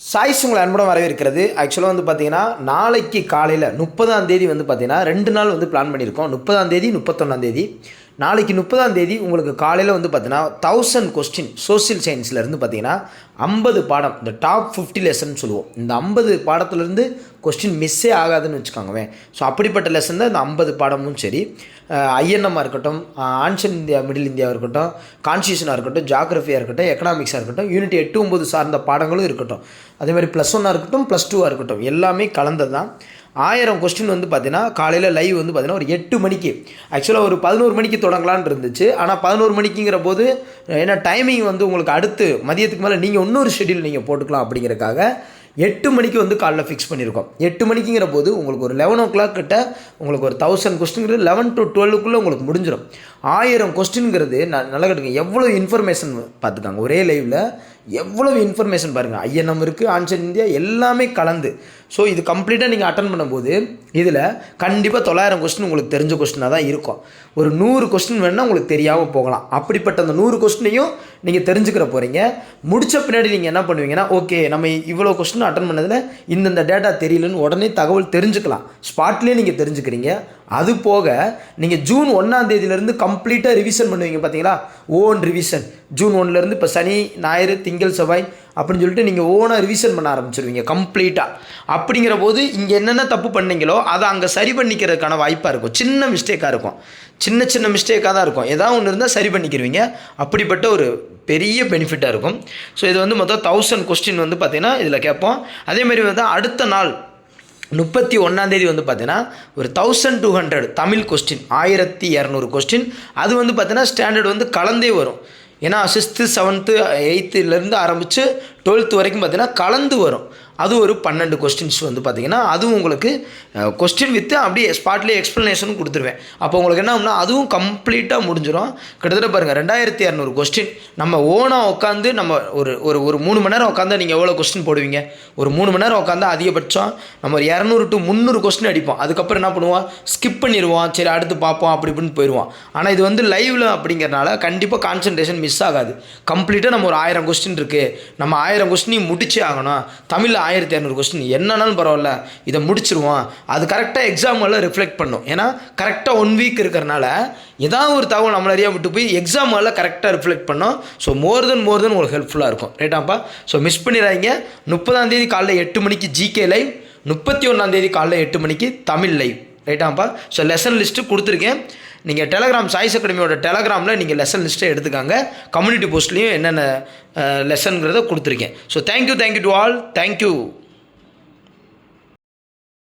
Choice உங்களை அன்புடன் வரவேற்கிறது. ஆக்சுவலாக வந்து பார்த்தீங்கன்னா நாளைக்கு காலையில் முப்பதாம் தேதி வந்து பார்த்தீங்கன்னா ரெண்டு நாள் வந்து பிளான் பண்ணியிருக்கோம். முப்பதாம் தேதி முப்பத்தொன்னாம் தேதி. நாளைக்கு முப்பதாம் தேதி உங்களுக்கு காலையில் வந்து பார்த்தீங்கன்னா தௌசண்ட் கொஸ்டின் சோசியல் சயின்ஸ்லேருந்து பார்த்தீங்கன்னா ஐம்பது பாடம் இந்த டாப் ஃபிஃப்டி லெசன் சொல்லுவோம். இந்த ஐம்பது பாடத்துலேருந்து கொஸ்டின் மிஸ்ஸே ஆகாதுன்னு வச்சுக்கோங்கவேன் ஸோ அப்படிப்பட்ட லெசன் தான் இந்த ஐம்பது பாடமும் சரி. ஐஎன்எம்மாக இருக்கட்டும் ஆன்ஷன் இந்தியா மிடில் இந்தியாவாக இருக்கட்டும் கான்ஸ்டியூஷனாக இருக்கட்டும் ஜாகிரஃபியாக இருக்கட்டும் எக்கனாமிக்ஸாக இருக்கட்டும் யூனிட் எட்டு ஒம்பது சார்ந்த பாடங்களும் இருக்கட்டும். அதேமாதிரி ப்ளஸ் ஒன்னாக இருக்கட்டும் ப்ளஸ் டூவாக இருக்கட்டும். எல்லாமே கலந்தது தான் ஆயிரம் கொஸ்டின் வந்து பார்த்தீங்கன்னா காலையில் லைவ் வந்து பார்த்தீங்கன்னா ஒரு எட்டு மணிக்கு. ஆக்சுவலாக ஒரு பதினோரு மணிக்கு தொடங்கலான் இருந்துச்சு. ஆனால் பதினோரு மணிக்குங்கிற போது ஏன்னா டைமிங் வந்து உங்களுக்கு அடுத்து மதியத்துக்கு மேலே நீங்கள் இன்னொரு ஷெடியூல் நீங்கள் போட்டுக்கலாம் அப்படிங்கிறக்காக எட்டு மணிக்கு வந்து காலைல ஃபிக்ஸ் பண்ணியிருக்கோம் எட்டு மணிக்குங்கிற போது உங்களுக்கு ஒரு லெவன் ஓ கிளாக் கிட்ட உங்களுக்கு ஒரு தௌசண்ட் கொஸ்டின்ங்கிறது லெவன் டு டுவெல்லுக்குள்ளே உங்களுக்கு முடிஞ்சிடும் ஆயிரம் கொஸ்டின்ங்கிறது நான் நல்லா கேட்டுங்க எவ்வளோ இன்ஃபர்மேஷன் பார்த்துக்காங்க. ஒரே லைவில் எவ்வளவு இன்ஃபர்மேஷன் பாருங்கள் ஐஎன்எம் இருக்குது ஆன்சர் இந்தியா எல்லாமே கலந்து. ஸோ இது கம்ப்ளீட்டாக நீங்கள் அட்டன் பண்ணும்போது இதில் கண்டிப்பாக தொள்ளாயிரம் கொஸ்டின் உங்களுக்கு தெரிஞ்ச கொஸ்டினாக தான் இருக்கும். ஒரு நூறு கொஸ்டின் வேணால் உங்களுக்கு தெரியாமல் போகலாம். அப்படிப்பட்ட அந்த நூறு கொஸ்டினையும் நீங்கள் தெரிஞ்சுக்கிற போகிறீங்க முடித்த பின்னாடி நீங்கள் என்ன பண்ணுவீங்கன்னா ஓகே நம்ம இவ்வளோ கொஸ்டின் அட்டன் பண்ணதில் இந்தந்த டேட்டா தெரியலன்னு உடனே தகவல் தெரிஞ்சுக்கலாம். ஸ்பாட்லேயே நீங்கள் தெரிஞ்சுக்கிறீங்க. அது போக நீங்கள் ஜூன் ஒன்றாம் தேதியிலேருந்து கம்ப்ளீட்டாக ரிவிஷன் பண்ணுவீங்க பார்த்தீங்களா ஓன் ரிவிஷன் ஜூன் ஒன்லேருந்து இப்போ சனி ஞாயிறு திங்கள் செவ்வாய் அப்படின்னு சொல்லிட்டு நீங்கள் ஓனாக ரிவிஷன் பண்ண ஆரம்பிச்சிருவீங்க கம்ப்ளீட்டாக அப்படிங்கிற போது இங்கே என்னென்ன தப்பு பண்ணீங்களோ அதை அங்கே சரி பண்ணிக்கிறதுக்கான வாய்ப்பாக இருக்கும். சின்ன மிஸ்டேக்காக இருக்கும். சின்ன சின்ன மிஸ்டேக்காக தான் இருக்கும். ஏதாவது ஒன்று இருந்தால் சரி பண்ணிக்கிருவீங்க. அப்படிப்பட்ட ஒரு பெரிய பெனிஃபிட்டாக இருக்கும். ஸோ இது வந்து மொத்தம் தௌசண்ட் கொஸ்டின் வந்து பார்த்திங்கன்னா இதில் கேட்போம். அதேமாதிரி வந்து அடுத்த நாள் முப்பத்தி ஒன்றாந்தேதி வந்து பார்த்தீங்கன்னா ஒரு thousand two hundred Tamil question ஆயிரத்தி இரநூறு கொஸ்டின் அது வந்து பார்த்தீங்கன்னா ஸ்டாண்டர்ட் வந்து கலந்தே வரும். ஏன்னா சிக்ஸ்த்து செவன்த்து எயித்துலேருந்து ஆரம்பித்து டுவெல்த்து வரைக்கும் பார்த்தீங்கன்னா கலந்து வரும். அது ஒரு பன்னெண்டு கொஸ்டின்ஸ் வந்து பார்த்தீங்கன்னா அதுவும் உங்களுக்கு கொஸ்டின் வித்து அப்படியே ஸ்பாட்லேயே எக்ஸ்ப்ளனேஷனும் கொடுத்துருவேன். அப்போ உங்களுக்கு என்ன ஆகும்னா அதுவும் கம்ப்ளீட்டாக முடிஞ்சிடும் கிட்டத்தட்ட பாருங்கள் ரெண்டாயிரத்தி இரநூறு கொஸ்டின் நம்ம ஓனாக உட்காந்து நம்ம ஒரு ஒரு ஒரு மூணு மணி நேரம் உட்காந்து நீங்கள் எவ்வளோ கொஸ்டின் போடுவீங்க? ஒரு மூணு மணி நேரம் உட்காந்து அதிகபட்சம் நம்ம ஒரு இரநூறு டு முந்நூறு கொஸ்டின் அடிப்போம். அதுக்கப்புறம் என்ன பண்ணுவோம்? ஸ்கிப் பண்ணிடுவோம். சரி அடுத்து பார்ப்போம். அப்படி இப்படின்னு போயிடுவோம். ஆனால் இது வந்து லைவில் அப்படிங்கிறனால கண்டிப்பாக கான்சன்ட்ரேஷன் மிஸ் ஆகாது. கம்ப்ளீட்டாக நம்ம ஒரு ஆயிரம் கொஸ்டின் இருக்குது நம்ம ஆயிரம் கொஸ்டினையும் முடிச்சே ஆகணும். தமிழில் ஆயிரத்தி இரநூறு கொஸ்டின் என்னன்னாலும் பரவாயில்ல. இதை முடிச்சிருவோம். அது கரெக்டாக எக்ஸாம் ரிஃப்ளெக்ட் பண்ணும். ஏன்னா கரெக்டாக ஒன் வீக் இருக்கிறனால ஏதாவது ஒரு தகவல் நம்மள அறியாம விட்டு போய் எக்ஸாம் கரெக்டாக ரிஃப்ளெக்ட் பண்ணோம். ஸோ மோர் தென் மோர் தென் உங்களுக்கு ஹெல்ப்ஃபுல்லாக இருக்கும். ரைட்டாப்பா ஸோ மிஸ் பண்ணிடாதீங்க. முப்பதாம் தேதி காலைல எட்டு மணிக்கு ஜிகே லைவ் முப்பத்தி ஒன்றாம் தேதி காலைல எட்டு மணிக்கு தமிழ் லைவ் ரைட்டாப்பா ஸோ லெசன் லிஸ்ட்டு கொடுத்துருக்கேன். நீங்கள் டெலகிராம் சாய்ஸ் அகாடமியோட டெலகிராமில் நீங்கள் லெசன் லிஸ்ட்டை எடுத்துக்காங்க. கம்யூனிட்டி போஸ்ட்லேயும் என்னென்ன லெசனுங்கிறத கொடுத்துருக்கேன். So thank you thank you to all thank you